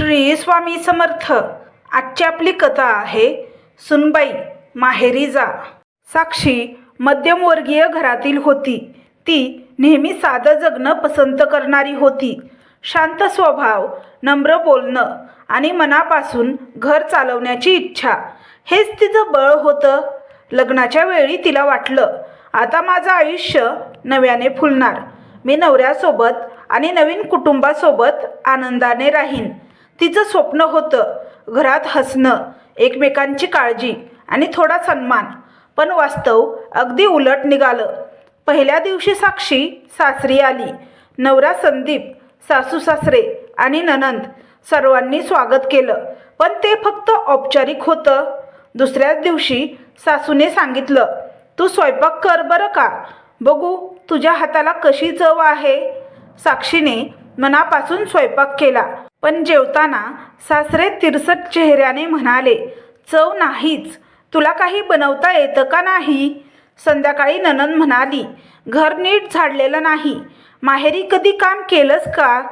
श्री स्वामी समर्थ. आजची आपली कथा आहे सुनबाई माहेरी जा. साक्षी मध्यमवर्गीय घरातील होती. ती नेहमी साधं जगणं पसंत करणारी होती. शांत स्वभाव नम्र बोलणं आणि मनापासून घर चालवण्याची इच्छा. हेच तिचं बळ होतं. लग्नाच्या वेळी तिला वाटलं आता माझं आयुष्य नव्याने फुलणार. मी नवऱ्यासोबत आणि नवीन कुटुंबासोबत आनंदाने राहीन. तिचं स्वप्न होतं. घरात हसणं एकमेकांची काळजी आणि थोडा सन्मान. पण वास्तव अगदी उलट निघालं. पहिल्या दिवशी साक्षी सासरी आली. नवरा संदीप सासू सासरे आणि ननंद सर्वांनी स्वागत केलं. पण ते फक्त औपचारिक होतं. दुसऱ्याच दिवशी सासूने सांगितलं तू स्वयंपाक कर बरं का? बघू तुझ्या हाताला कशी चव आहे? साक्षीने मनापासून स्वयंपाक केला. पण जेवताना सासरे तिरसट चेहऱ्याने म्हणाले चव नाहीच. तुला काही बनवता येतं का नाही? संध्याकाळी ननंद म्हणाली घर नीट झाडलेलं नाही. माहेरी कधी काम केलंस का?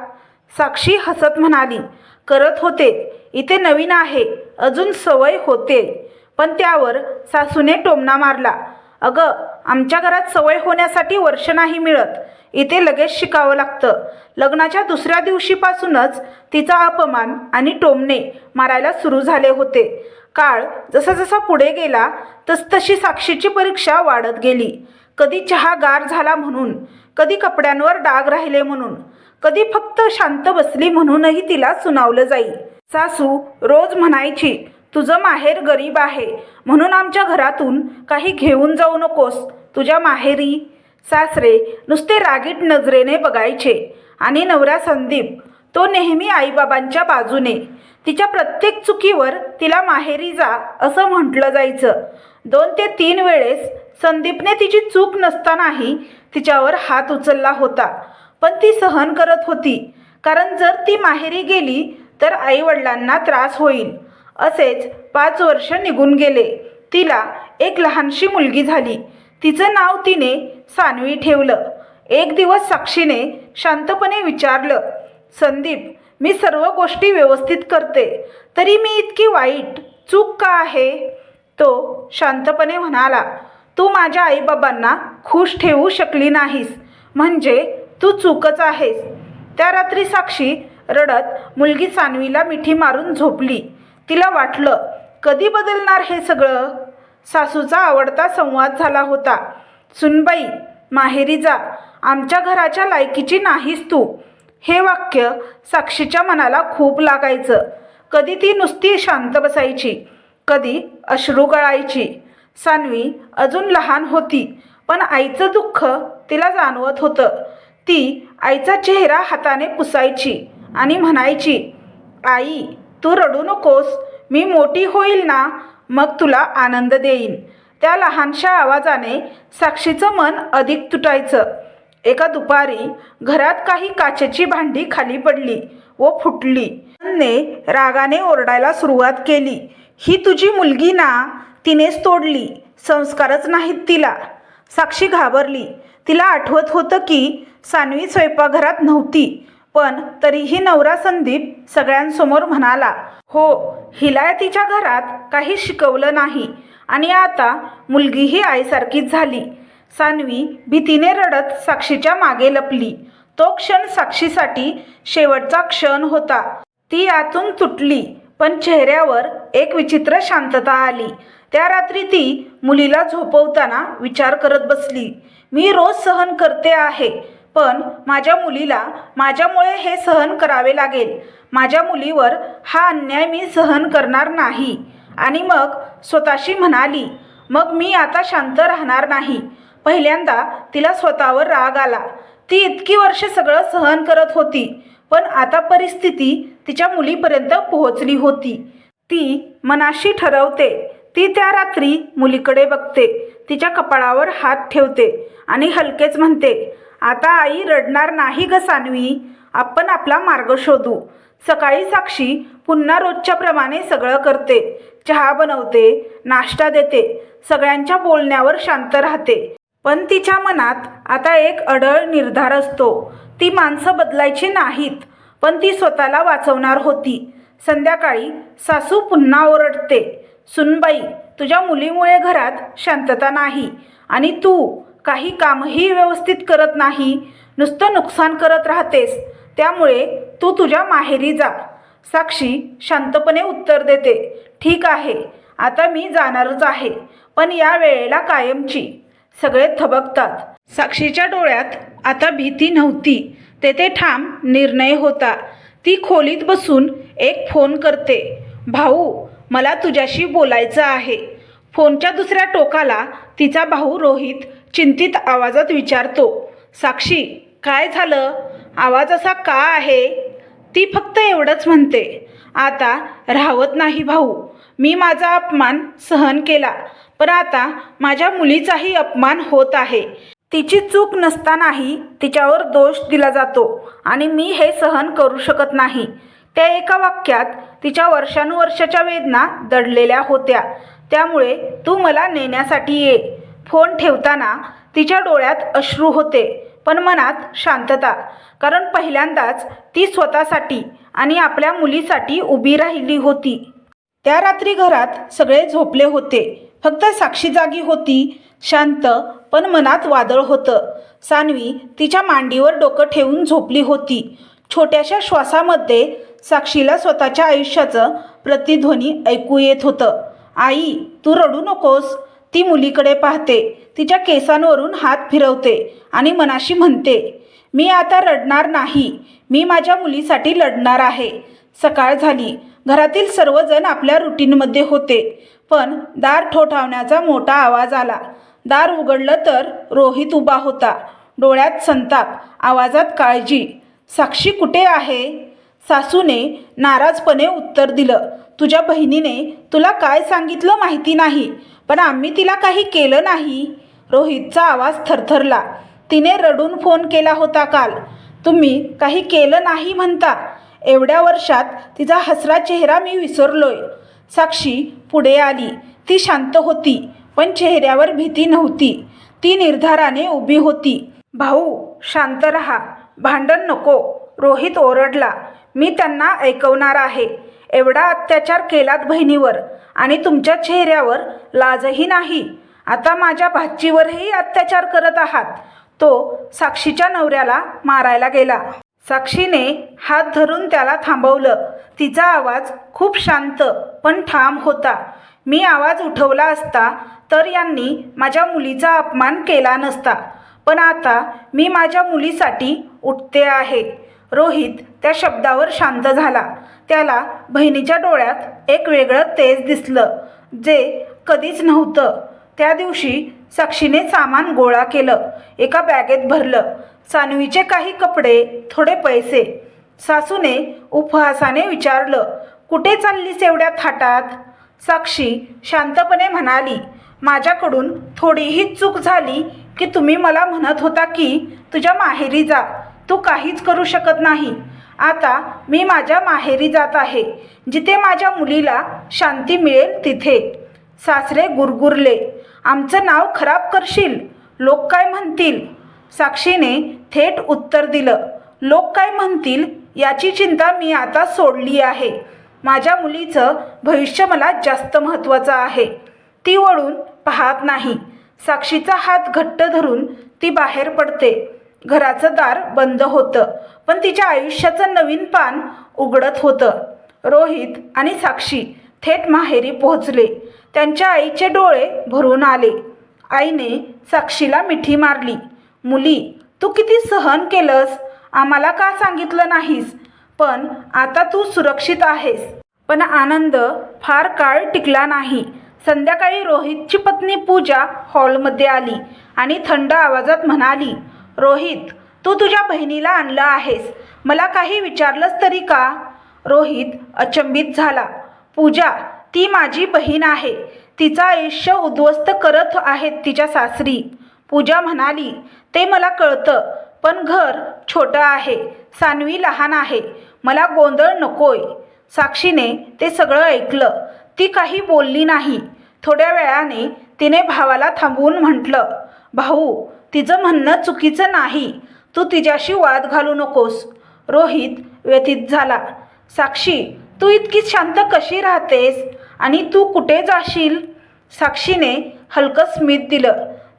साक्षी हसत म्हणाली करत होते. इथे नवीन आहे. अजून सवय होते. पण त्यावर सासूने टोमणा मारला अगं आमच्या घरात सवय होण्यासाठी वर्ष नाही मिळत. इथे लगेच शिकावं लागतं. लग्नाच्या दुसऱ्या दिवशीपासूनच तिचा अपमान आणि टोमणे मारायला सुरू झाले होते. काळ जसा जसा पुढे गेला तसतशी साक्षीची परीक्षा वाढत गेली. कधी चहा गार झाला म्हणून कधी कपड्यांवर डाग राहिले म्हणून कधी फक्त शांत बसली म्हणूनही तिला सुनावलं जाई. सासू रोज म्हणायची तुझं माहेर गरीब आहे म्हणून आमच्या घरातून काही घेऊन जाऊ नकोस तुझ्या माहेरी सासरे नुसते रागीट नजरेने बघायचे. आणि नवरा संदीप तो नेहमी आईबाबांच्या बाजूने. तिच्या प्रत्येक चुकीवर तिला माहेरी जा असं म्हटलं जायचं. दोन ते तीन वेळेस संदीपने तिची चूक नसतानाही तिच्यावर हात उचलला होता. पण ती सहन करत होती. कारण जर ती माहेरी गेली तर आईवडिलांना त्रास होईल. असेच पाच वर्ष निघून गेले. तिला एक लहानशी मुलगी झाली. तिचं नाव तिने सानवी ठेवलं. एक दिवस साक्षीने शांतपणे विचारलं संदीप मी सर्व गोष्टी व्यवस्थित करते. तरी मी इतकी वाईट चूक का आहे? तो शांतपणे म्हणाला तू माझ्या आईबाबांना खुश ठेवू शकली नाहीस. म्हणजे तू चूकच आहेस. त्या रात्री साक्षी रडत मुलगी सानवीला मिठी मारून झोपली. तिला वाटलं कधी बदलणार हे सगळं? सासूचा आवडता संवाद झाला होता. सुनबाई माहेरी जा. आमच्या घराच्या लायकीची नाहीस तू. हे वाक्य साक्षीच्या मनाला खूप लागायचं. कधी ती नुसती शांत बसायची कधी अश्रू गळायची. सानवी अजून लहान होती पण आईचं दुःख तिला जाणवत होतं. ती आईचा चेहरा हाताने पुसायची आणि म्हणायची आई तू रडू नकोस. मी मोठी होईल ना मग तुला आनंद देईन. त्या लहानशा आवाजाने साक्षीचं मन अधिक तुटायचं. एका दुपारी घरात काही काचेची भांडी खाली पडली व फुटली. ने रागाने ओरडायला सुरुवात केली. ही तुझी मुलगी ना? तिनेच तोडली. संस्कारच नाहीत तिला. साक्षी घाबरली. तिला आठवत होतं की सानवी स्वयंपाकघरात नव्हती पण तरीही नवरा संदीप सगळ्यांसमोर म्हणाला हो हिला तिच्या घरात काही शिकवलं नाही. आणि आता मुलगीही आईसारखीच झाली. सानवी भीतीने रडत साक्षीच्या मागे लपली. तो क्षण साक्षीसाठी शेवटचा क्षण होता. ती आतून तुटली पण चेहऱ्यावर एक विचित्र शांतता आली. त्या रात्री ती मुलीला झोपवताना विचार करत बसली. मी रोज सहन करते आहे पण माझ्या मुलीला माझ्यामुळे हे सहन करावे लागेल. माझ्या मुलीवर हा अन्याय मी सहन करणार नाही. आणि मग स्वतःशी म्हणाली मग मी आता शांत राहणार नाही. पहिल्यांदा तिला स्वतःवर राग आला. ती इतकी वर्ष सगळं सहन करत होती पण आता परिस्थिती तिच्या मुलीपर्यंत पोहोचली होती. ती मनाशी ठरवते. ती त्या रात्री मुलीकडे बघते तिच्या कपाळावर हात ठेवते आणि हलकेच म्हणते आता आई रडणार नाही ग सानवी आपण आपला मार्ग शोधू. सकाळी साक्षी पुन्हा रोजच्याप्रमाणे सगळं करते चहा बनवते नाश्ता देते सगळ्यांच्या बोलण्यावर शांत राहते. पण तिच्या मनात आता एक अडळ निर्धार असतो. ती माणसं बदलायची नाहीत पण ती स्वतःला वाचवणार होती. संध्याकाळी सासू पुन्हा ओरडते सुनबाई तुझ्या मुलीमुळे घरात शांतता नाही आणि तू काही कामही व्यवस्थित करत नाही नुसतं नुकसान करत राहतेस त्यामुळे तू तुझ्या माहेरी जा. साक्षी शांतपणे उत्तर देते ठीक आहे आता मी जाणारच आहे पण या वेळेला कायमची. सगळे थबकतात. साक्षीच्या डोळ्यात आता भीती नव्हती. तेथे ठाम निर्णय होता. ती खोलीत बसून एक फोन करते भाऊ मला तुझ्याशी बोलायचं आहे. फोनच्या दुसऱ्या टोकाला तिचा भाऊ रोहित चिंतित आवाजात विचारतो साक्षी काय झालं? आवाज असा का आहे? ती फक्त एवढंच म्हणते आता राहवत नाही भाऊ. मी माझा अपमान सहन केला पण आता माझ्या मुलीचाही अपमान होत आहे. तिची चूक नसतानाही तिच्यावर दोष दिला जातो आणि मी हे सहन करू शकत नाही. त्या एका वाक्यात तिच्या वर्षानुवर्षाच्या वेदना दडलेल्या होत्या. त्यामुळे तू मला नेण्यासाठी ये. फोन ठेवताना तिच्या डोळ्यात अश्रू होते. पण मनात शांतता कारण पहिल्यांदाच ती स्वतःसाठी आणि आपल्या मुलीसाठी उभी राहिली होती. त्या रात्री घरात सगळे झोपले होते. फक्त साक्षी जागी होती शांत पण मनात वादळ होतं. सानवी तिच्या मांडीवर डोकं ठेवून झोपली होती. छोट्याशा श्वासामध्ये साक्षीला स्वतःच्या आयुष्याचं प्रतिध्वनी ऐकू येत होतं. आई तू रडू नकोस. ती मुलीकडे पाहते. तिच्या केसांवरून हात फिरवते आणि मनाशी म्हणते मी आता रडणार नाही. मी माझ्या मुलीसाठी लढणार आहे. सकाळ झाली. घरातील सर्वजण आपल्या रुटीनमध्ये होते. पण दार ठोठावण्याचा मोठा आवाज आला. दार उघडलं तर रोहित उभा होता. डोळ्यात संताप आवाजात काळजी. साक्षी कुठे आहे? सासूने नाराजपणे उत्तर दिलं. तुझ्या बहिणीने तुला काय सांगितलं माहिती नाही. पण आम्ही तिला काही केलं नाही. रोहितचा आवाज थरथरला. तिने रडून फोन केला होता काल. तुम्ही काही केलं नाही म्हणता. एवढ्या वर्षात तिचा हसरा चेहरा मी विसरलोय. साक्षी पुढे आली. ती शांत होती पण चेहऱ्यावर भीती नव्हती. ती निर्धाराने उभी होती. भाऊ शांत रहा. भांडण नको. रोहित ओरडला. मी त्यांना ऐकवणार आहे. एवढा अत्याचार केलात बहिणीवर आणि तुमच्या चेहऱ्यावर लाजही नाही. आता माझ्या भाचीवरही अत्याचार करत आहात. तो साक्षीच्या नवऱ्याला मारायला गेला. साक्षीने हात धरून त्याला थांबवलं. तिचा आवाज खूप शांत पण ठाम होता. मी आवाज उठवला असता तर यांनी माझ्या मुलीचा अपमान केला नसता. पण आता मी माझ्या मुलीसाठी उठते आहे. रोहित त्या शब्दावर शांत झाला. त्याला बहिणीच्या डोळ्यात एक वेगळं तेज दिसलं जे कधीच नव्हतं. त्या दिवशी साक्षीने सामान गोळा केलं एका बॅगेत भरलं सानवीचे काही कपडे थोडे पैसे. सासूने उपहासाने विचारलं कुठे चाललीस एवढ्या थाटात? साक्षी शांतपणे म्हणाली माझ्याकडून थोडीही चूक झाली की तुम्ही मला म्हणत होता की तुझ्या माहेरी जा तू काहीच करू शकत नाही. आता मी माझ्या माहेरी जात आहे. जिथे माझ्या मुलीला शांती मिळेल तिथे. सासरे गुरगुरले. आमचं नाव खराब करशील. लोक काय म्हणतील? साक्षीने थेट उत्तर दिलं. लोक काय म्हणतील? याची चिंता मी आता सोडली आहे. माझ्या मुलीचं भविष्य मला जास्त महत्त्वाचं आहे. ती वळून पाहत नाही. साक्षीचा हात घट्ट धरून ती बाहेर पडते. घराचं दार बंद होतं पण तिच्या आयुष्याचं नवीन पान उघडत होतं. रोहित आणि साक्षी थेट माहेरी पोहोचले. त्यांच्या आईचे डोळे भरून आले. आईने साक्षीला मिठी मारली. मुली तू किती सहन केलंस? आम्हाला का सांगितलं नाहीस? पण आता तू सुरक्षित आहेस. पण आनंद फार काळ टिकला नाही. संध्याकाळी रोहितची पत्नी पूजा हॉलमध्ये आली आणि थंड आवाजात म्हणाली रोहित तू तुझ्या बहिणीला आणलं आहेस. मला काही विचारलंस तरी का? रोहित अचंबित झाला. पूजा ती माझी बहीण आहे. तिचं आयुष्य उद्ध्वस्त करत आहेत तिच्या सासरी. पूजा म्हणाली ते मला कळतं पण घर छोटं आहे. सानवी लहान आहे. मला गोंधळ नकोय. साक्षीने ते सगळं ऐकलं. ती काही बोलली नाही. थोड्या वेळाने तिने भावाला थांबवून म्हटलं भाऊ तिचं म्हणणं चुकीचं नाही. तू तिच्याशी वाद घालू नकोस. रोहित व्यथित झाला. साक्षी तू इतकी शांत कशी राहतेस? आणि तू कुठे जाशील? साक्षीने हलकं स्मित दिलं.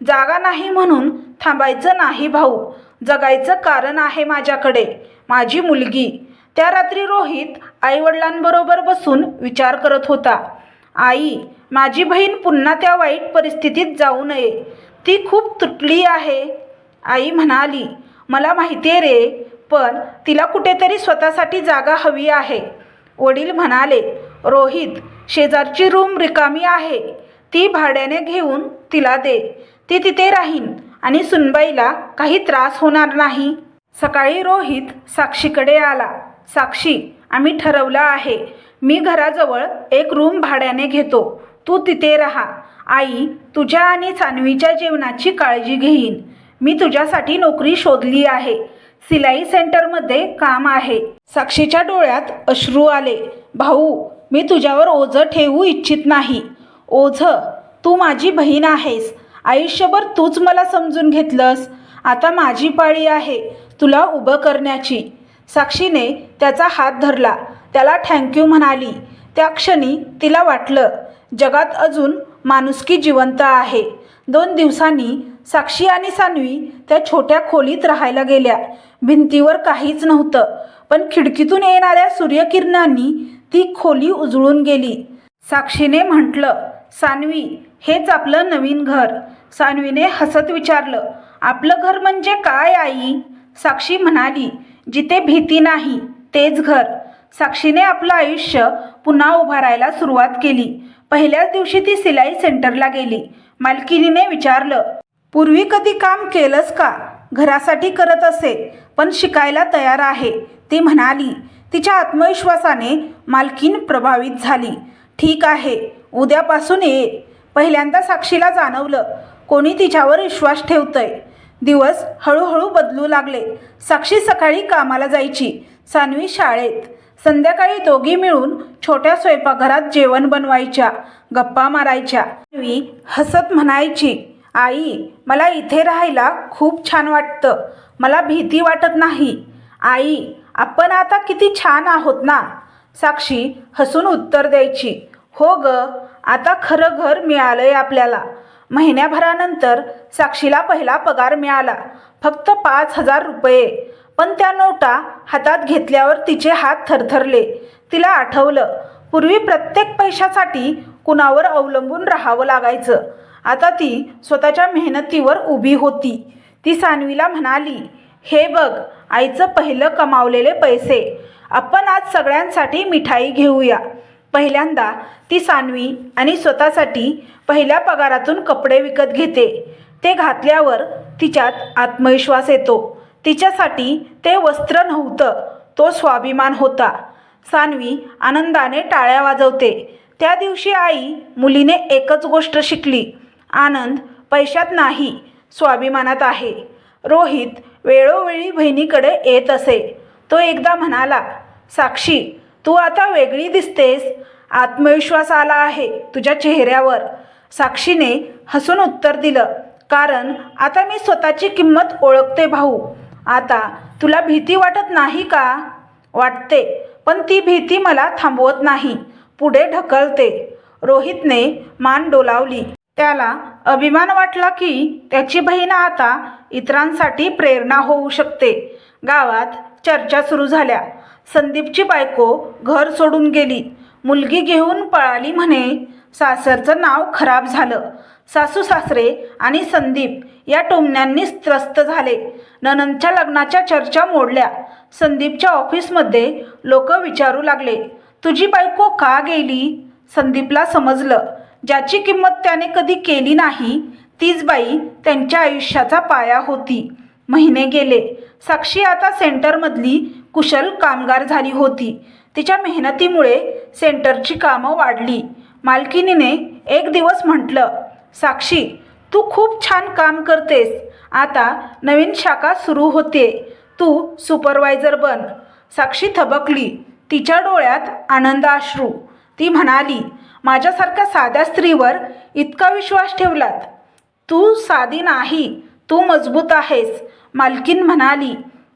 जागा नाही म्हणून थांबायचं नाही भाऊ. जगायचं कारण आहे माझ्याकडे. माझी मुलगी. त्या रात्री रोहित आईवडिलांबरोबर बसून विचार करत होता. आई माझी बहीण पुन्हा त्या वाईट परिस्थितीत जाऊ नये. ती खूप तुटली आहे. आई म्हणाली मला माहिती आहे रे पण तिला कुठेतरी स्वतःसाठी जागा हवी आहे. वडील म्हणाले रोहित शेजारची रूम रिकामी आहे. ती भाड्याने घेऊन तिला दे. ती तिथे राहीन आणि सुनबाईला काही त्रास होणार नाही. सकाळी रोहित साक्षीकडे आला. साक्षी आम्ही ठरवलं आहे. मी घराजवळ एक रूम भाड्याने घेतो. तू तिथे राहा. आई तुझ्या आणि सानवीच्या जेवणाची काळजी घेईन. मी तुझ्यासाठी नोकरी शोधली आहे. सिलाई सेंटरमध्ये काम आहे. साक्षीच्या डोळ्यात अश्रू आले. भाऊ मी तुझ्यावर ओझं ठेवू इच्छित नाही. ओझं तू माझी बहीण आहेस. आयुष्यभर तूच मला समजून घेतलंस. आता माझी पाळी आहे तुला उभं करण्याची. साक्षीने त्याचा हात धरला. त्याला थँक्यू म्हणाली. त्या क्षणी तिला वाटलं जगात अजून माणुसकी जिवंत आहे. दोन दिवसांनी साक्षी आणि सान्वी त्या छोट्या खोलीत राहायला गेल्या. भिंतीवर काहीच नव्हतं पण खिडकीतून येणाऱ्या सूर्यकिरणांनी ती खोली उजळून गेली. साक्षीने म्हटलं सान्वी हेच आपलं नवीन घर. सान्वीने हसत विचारलं आपलं घर म्हणजे काय आई? साक्षी म्हणाली जिथे भीती नाही तेच घर. साक्षीने आपलं आयुष्य पुन्हा उभारायला सुरुवात केली. पहिल्याच दिवशी ती सिलाई सेंटरला गेली. मालकिनीने विचारलं पूर्वी कधी काम केलंस का? घरासाठी करत असे पण शिकायला तयार आहे. ती म्हणाली तिच्या आत्मविश्वासाने मालकीन प्रभावित झाली. ठीक आहे उद्यापासून ये. पहिल्यांदा साक्षीला जाणवलं कोणी तिच्यावर विश्वास ठेवतंय. दिवस हळूहळू बदलू लागले. साक्षी सकाळी कामाला जायची सानवी शाळेत. संध्याकाळी दोघी मिळून छोट्या स्वयंपाकघरात जेवण बनवायच्या गप्पा मारायच्या. सान्वी हसत म्हणायची आई मला इथे राहायला खूप छान वाटतं. मला भीती वाटत नाही. आई आपण आता किती छान आहोत ना? साक्षी हसून उत्तर द्यायची हो ग आता खरं घर मिळालंय आपल्याला. महिन्याभरानंतर साक्षीला पहिला पगार मिळाला फक्त पाच हजार रुपये. पण त्या नोटा हातात घेतल्यावर तिचे हात थरथरले. तिला आठवलं पूर्वी प्रत्येक पैशासाठी कुणावर अवलंबून राहावं लागायचं. आता ती स्वतःच्या मेहनतीवर उभी होती. ती सानवीला म्हणाली हे बघ आईचं पहिलं कमावलेले पैसे. आपण आज सगळ्यांसाठी मिठाई घेऊया. पहिल्यांदा ती सानवी आणि स्वतःसाठी पहिल्या पगारातून कपडे विकत घेते. ते घातल्यावर तिच्यात आत्मविश्वास येतो. तिच्यासाठी ते वस्त्र नव्हतं. तो स्वाभिमान होता. सानवी आनंदाने टाळ्या वाजवते. त्या दिवशी आई मुलीने एकच गोष्ट शिकली. आनंद पैशात नाही स्वाभिमानात आहे. रोहित वेळोवेळी बहिणीकडे येत असे. तो एकदा म्हणाला साक्षी तू आता वेगळी दिसतेस. आत्मविश्वास आला आहे तुझ्या चेहऱ्यावर. साक्षीने हसून उत्तर दिलं कारण आता मी स्वतःची किंमत ओळखते भाऊ. आता तुला भीती वाटत नाही का? वाटते पण ती भीती मला थांबवत नाही. पुढे ढकलते. रोहितने मान डोलावली. त्याला अभिमान वाटला की त्याची बहीण आता इतरांसाठी प्रेरणा होऊ शकते. गावात चर्चा सुरू झाल्या. संदीपची बायको घर सोडून गेली. मुलगी घेऊन पळाली म्हणे सासरचं नाव खराब झालं. सासू सासरे आणि संदीप या टोमण्यांनीच त्रस्त झाले. ननंदच्या लग्नाच्या चर्चा मोडल्या. संदीपच्या ऑफिसमध्ये लोक विचारू लागले. तुझी बायको का गेली? संदीपला समजलं. ज्याची किंमत त्याने कधी केली नाही तीच बाई त्यांच्या आयुष्याचा पाया होती. महिने गेले. साक्षी आता सेंटरमधली कुशल कामगार झाली होती. तिच्या मेहनतीमुळे सेंटरची कामं वाढली. मालकिनीने एक दिवस म्हटलं साक्षी तू खूप छान काम करतेस. आता नवीन शाखा सुरू होते. तू सुपरवायझर बन. साक्षी थबकली. तिच्या डोळ्यात आनंद अश्रू. ती म्हणाली माझ्यासारख्या साध्या स्त्रीवर इतका विश्वास ठेवलात. तू साधी नाही तू मजबूत आहेस. मालकीन म्हणाली.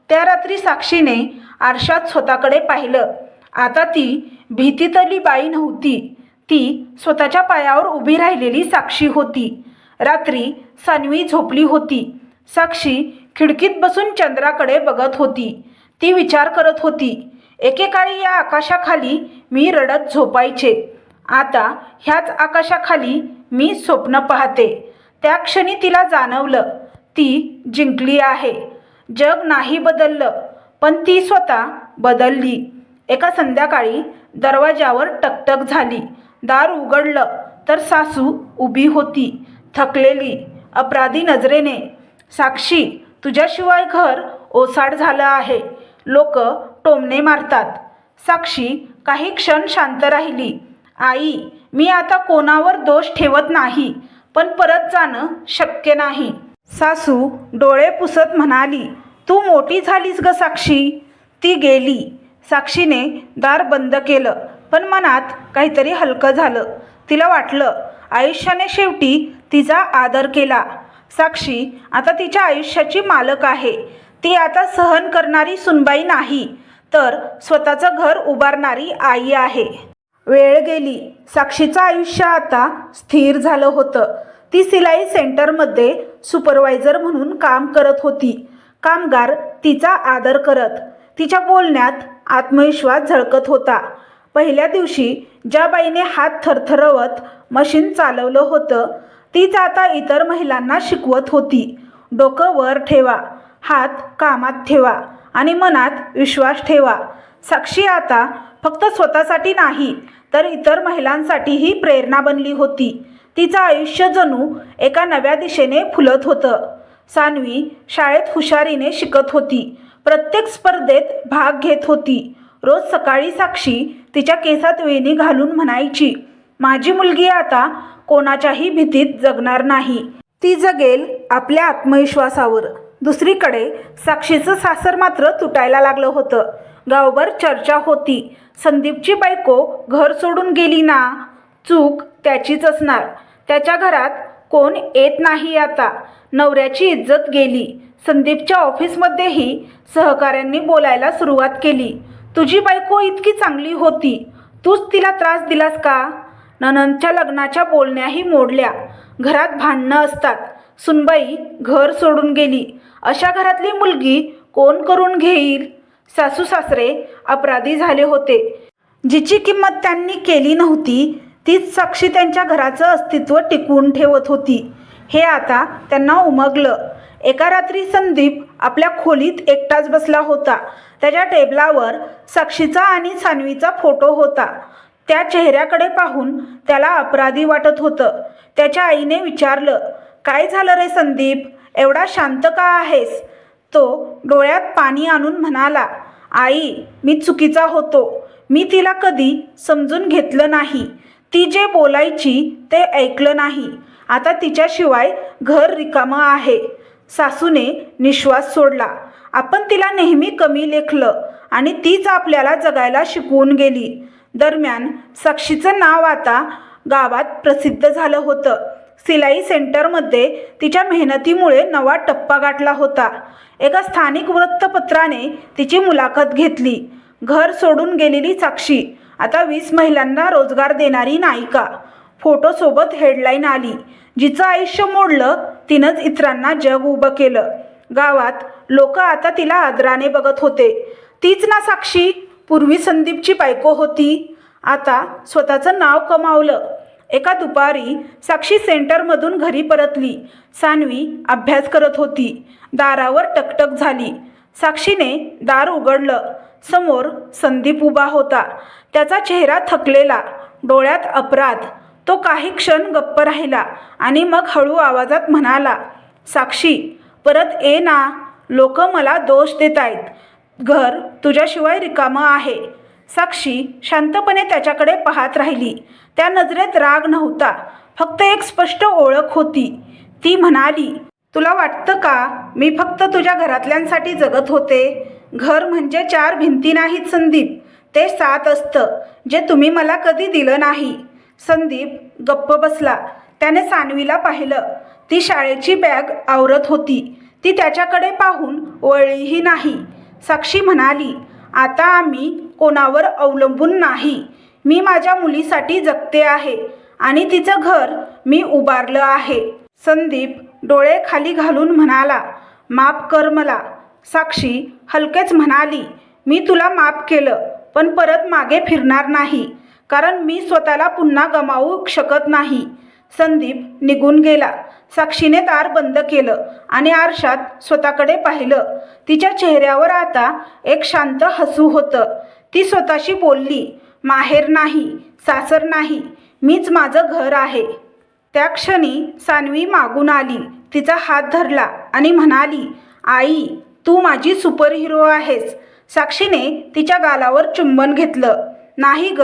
त्या रात्री साक्षीने आरशात स्वतःकडे पाहिलं. आता ती भीतीतली बाई नव्हती. ती स्वतःच्या पायावर उभी राहिलेली साक्षी होती. रात्री सानवी झोपली होती. साक्षी खिडकीत बसून चंद्राकडे बघत होती. ती विचार करत होती एकेकाळी या आकाशाखाली मी रडत झोपायचे. आता ह्याच आकाशाखाली मी स्वप्न पाहते. त्या क्षणी तिला जाणवलं ती जिंकली आहे. जग नाही बदललं पण ती स्वतः बदलली. एका संध्याकाळी दरवाजावर टकटक झाली. दार उघडलं तर सासू उभी होती. थकलेली अपराधी नजरेने साक्षी तुझ्याशिवाय घर ओसाड झालं आहे. लोक टोमणे मारतात. साक्षी काही क्षण शांत राहिली. आई मी आता कोणावर दोष ठेवत नाही पण परत जाणं शक्य नाही सासू डोळे पुसत म्हणाली तू मोठी झालीस ग साक्षी ती गेली. साक्षीने दार बंद केलं. पण मनात काहीतरी हलकं झालं. तिला वाटलं आयुष्याने शेवटी तिचा आदर केला. साक्षी आता तिच्या आयुष्याची मालक आहे. ती आता सहन करणारी सुनबाई नाही तर स्वतःचं घर उभारणारी आई आहे. वेळ गेली. साक्षीचं आयुष्य आता स्थिर झालं होतं. ती सिलाई सेंटरमध्ये सुपरवायझर म्हणून काम करत होती. कामगार तिचा आदर करत तिच्या बोलण्यात आत्मविश्वास झळकत होता. पहिल्या दिवशी ज्या बाईने हात थरथरवत मशीन चालवलं होतं तीच आता इतर महिलांना शिकवत होती. डोकं वर ठेवा हात कामात ठेवा आणि मनात विश्वास ठेवा. साक्षी आता फक्त स्वतःसाठी नाही तर इतर महिलांसाठीही प्रेरणा बनली होती. तिचं आयुष्य जणू एका नव्या दिशेने फुलत होतं. सान्वी शाळेत हुशारीने शिकत होती. प्रत्येक स्पर्धेत भाग घेत होती. रोज सकाळी साक्षी तिच्या केसात वेणी घालून म्हणायची माझी मुलगी आता कोणाच्याही भीतीत जगणार नाही. ती जगेल आपल्या आत्मविश्वासावर. दुसरीकडे साक्षीचं सासर मात्र तुटायला लागलं होतं. गावभर चर्चा होती. संदीपची बायको घर सोडून गेली ना? चूक त्याचीच असणार. त्याच्या घरात कोण येत नाही आता. नवऱ्याची इज्जत गेली. संदीपच्या ऑफिसमध्येही सहकाऱ्यांनी बोलायला सुरुवात केली. तुझी बायको इतकी चांगली होती. तूच तिला त्रास दिलास का? ननंदच्या लग्नाच्या बोलण्याही मोडल्या. घरात भांडणं असतात. सुनबाई घर सोडून गेली. अशा घरातली मुलगी कोण करून घेईल? सासू सासरे अपराधी झाले होते. जिची किंमत त्यांनी केली नव्हती तीच साक्षी त्यांच्या घराचं अस्तित्व टिकवून ठेवत होती. हे आता त्यांना उमगलं. एका रात्री संदीप आपल्या खोलीत एकटाच बसला होता. त्याच्या टेबलावर साक्षीचा आणि सानवीचा फोटो होता. त्या चेहऱ्याकडे पाहून त्याला अपराधी वाटत होतं. त्याच्या आईने विचारलं काय झालं रे संदीप? एवढा शांत का आहेस? तो डोळ्यात पाणी आणून म्हणाला आई मी चुकीचा होतो. मी तिला कधी समजून घेतलं नाही. ती जे बोलायची ते ऐकलं नाही. आता तिच्याशिवाय घर रिकामं आहे. सासूने निश्वास सोडला. आपण तिला नेहमी कमी लेखलं आणि तीच आपल्याला जगायला शिकवून गेली. दरम्यान साक्षीचं नाव आता गावात प्रसिद्ध झालं होतं. सिलाई सेंटरमध्ये तिच्या मेहनतीमुळे नवा टप्पा गाठला होता. एका स्थानिक वृत्तपत्राने तिची मुलाखत घेतली. घर सोडून गेलेली साक्षी आता वीस महिलांना रोजगार देणारी नायिका. फोटोसोबत हेडलाईन आली. जिचं आयुष्य मोडलं तिनंच इतरांना जग उभं केलं. गावात लोक आता तिला आदराने बघत होते. तीच ना साक्षी पूर्वी संदीपची बायको होती. आता स्वतःचं नाव कमावलं. एका दुपारी साक्षी सेंटरमधून घरी परतली. सानवी अभ्यास करत होती. दारावर टकटक झाली. साक्षीने दार उघडलं. समोर संदीप उभा होता. त्याचा चेहरा थकलेला डोळ्यात अपराध. तो काही क्षण गप्प राहिला आणि मग हळू आवाजात म्हणाला साक्षी परत ये ना. लोक मला दोष देत आहेत. घर तुझ्याशिवाय रिकामं आहे. साक्षी शांतपणे त्याच्याकडे पाहत राहिली. त्या नजरेत राग नव्हता फक्त एक स्पष्ट ओळख होती. ती म्हणाली तुला वाटतं का मी फक्त तुझ्या घरातल्यांसाठी जगत होते? घर म्हणजे चार भिंती नाहीत संदीप. ते सात असतं जे तुम्ही मला कधी दिलं नाही. संदीप गप्प बसला. त्याने सानवीला पाहिलं. ती शाळेची बॅग आवरत होती. ती त्याच्याकडे पाहून वळलीही नाही. साक्षी म्हणाली आता आम्ही कोणावर अवलंबून नाही. मी माझ्या मुलीसाठी जगते आहे आणि तिचं घर मी उभारलं आहे. संदीप डोळे खाली घालून म्हणाला माफ कर मला. साक्षी हलकेच म्हणाली मी तुला माफ केलं पण परत मागे फिरणार नाही. कारण मी स्वतःला पुन्हा गमावू शकत नाही. संदीप निघून गेला. साक्षीने दार बंद केलं आणि आरशात स्वतःकडे पाहिलं. तिच्या चेहऱ्यावर आता एक शांत हसू होतं. ती स्वतःशी बोलली माहेर नाही सासर नाही मीच माझं घर आहे. त्या क्षणी सानवी मागून आली. तिचा हात धरला आणि म्हणाली आई तू माझी सुपरहिरो आहेस. साक्षीने तिच्या गालावर चुंबन घेतलं. नाही ग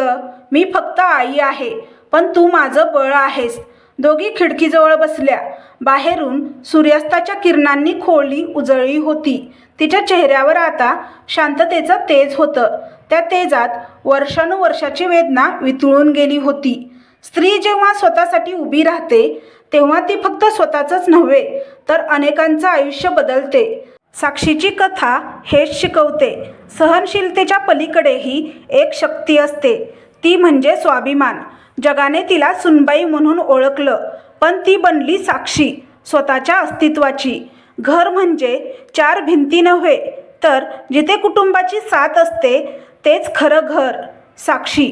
मी फक्त आई आहे पण तू माझं बळ आहेस. दोघी खिडकीजवळ बसल्या. बाहेरून सूर्यास्ताच्या किरणांनी खोली उजळली होती. तिच्या चेहऱ्यावर आता शांततेचं तेज होतं. त्या तेजात वर्षानुवर्षाची वेदना वितळून गेली होती. स्त्री जेव्हा स्वतःसाठी उभी राहते तेव्हा ती फक्त स्वतःचंच नव्हे तर अनेकांचं आयुष्य बदलते. साक्षीची कथा हेच शिकवते. सहनशीलतेच्या पलीकडेही एक शक्ती असते. ती म्हणजे स्वाभिमान. जगाने तिला सुनबाई म्हणून ओळखलं पण ती बनली साक्षी स्वतःच्या अस्तित्वाची. घर म्हणजे चार भिंती नव्हे तर जिथे कुटुंबाची साथ असते तेच खरं घर साक्षी.